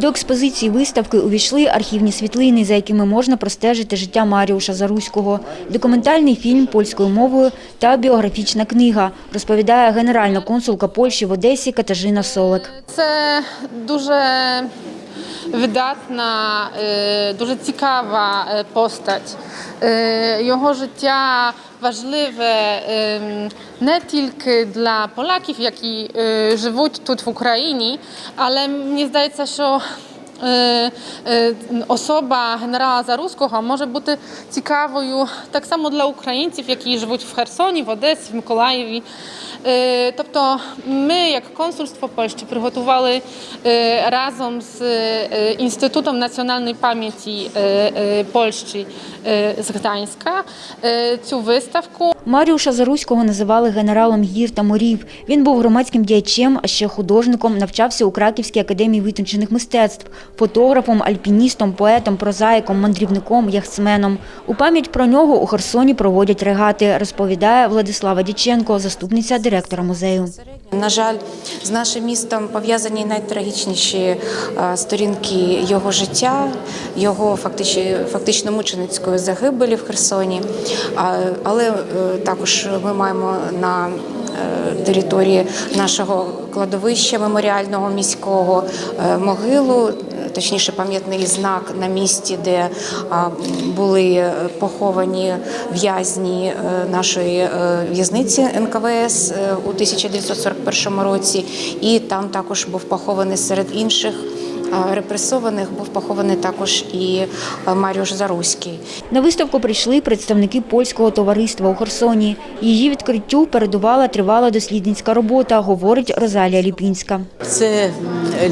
До експозиції виставки увійшли архівні світлини, за якими можна простежити життя Маріуша Заруського, документальний фільм польською мовою та біографічна книга, розповідає генеральна консулка Польщі в Одесі Катажина Солек. Це дуже видатна, е, дуже цікава е, постать. Е, Його життя важливе ем, не тільки для Поляків, які е, живуть тут в Україні, але мені здається, що е, е, особа генерала Заруського може бути цікавою так само для українців, які живуть в Херсоні, в Одесі, в Миколаєві. Е, Тобто ми, як консульство Польщі, приготували е, разом з е, Інститутом національної пам'яті е, е, Польщі е, з Гданська е, цю виставку. Маріуша Заруського називали генералом гір та морів. Він був громадським діячем, а ще художником, навчався у Краківській академії витончених мистецтв, фотографом, альпіністом, поетом, прозаїком, мандрівником, яхтсменом. У пам'ять про нього у Херсоні проводять регати, розповідає Владислава Діченко, заступниця директора музею. На жаль, з нашим містом пов'язані найтрагічніші е, сторінки його життя, його фактично, фактично мученицької загибелі в Херсоні. Але е, також ми маємо на е, території нашого кладовища меморіального міського е, могилу, точніше пам'ятний знак на місці, де були поховані в'язні е, нашої в'язниці НКВС у 1941 році, і там також був похований серед інших. Е, Репресованих був похований також і е, Маріуш Заруський. На виставку прийшли представники польського товариства у Херсоні. Її відкриттю передувала тривала дослідницька робота, говорить Розалія Ліпінська. Це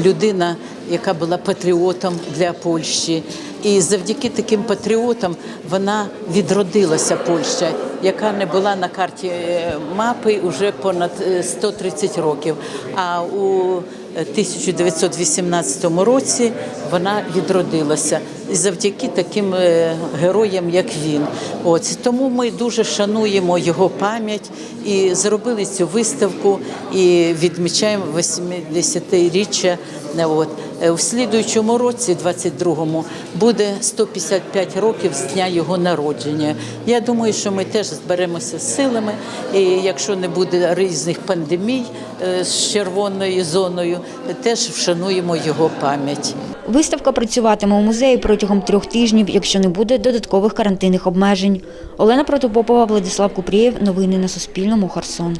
людина, яка була патріотом для Польщі. І завдяки таким патріотам вона відродилася Польща, яка не була на карті е, мапи вже понад е, 130 років. А у 1918 році вона відродилася завдяки таким е, героям, як він. От тому ми дуже шануємо його пам'ять і зробили цю виставку і відмічаємо 80-річчя. От Е, в слідуючому році, 22-му, буде 155 років з дня його народження. Я думаю, що ми теж зберемося силами, і якщо не буде різних пандемій е, з червоною зоною, теж вшануємо його пам'ять. Виставка працюватиме у музеї протягом трьох тижнів, якщо не буде додаткових карантинних обмежень. Олена Протопопова, Владислав Купрієв. Новини на Суспільному. Херсон.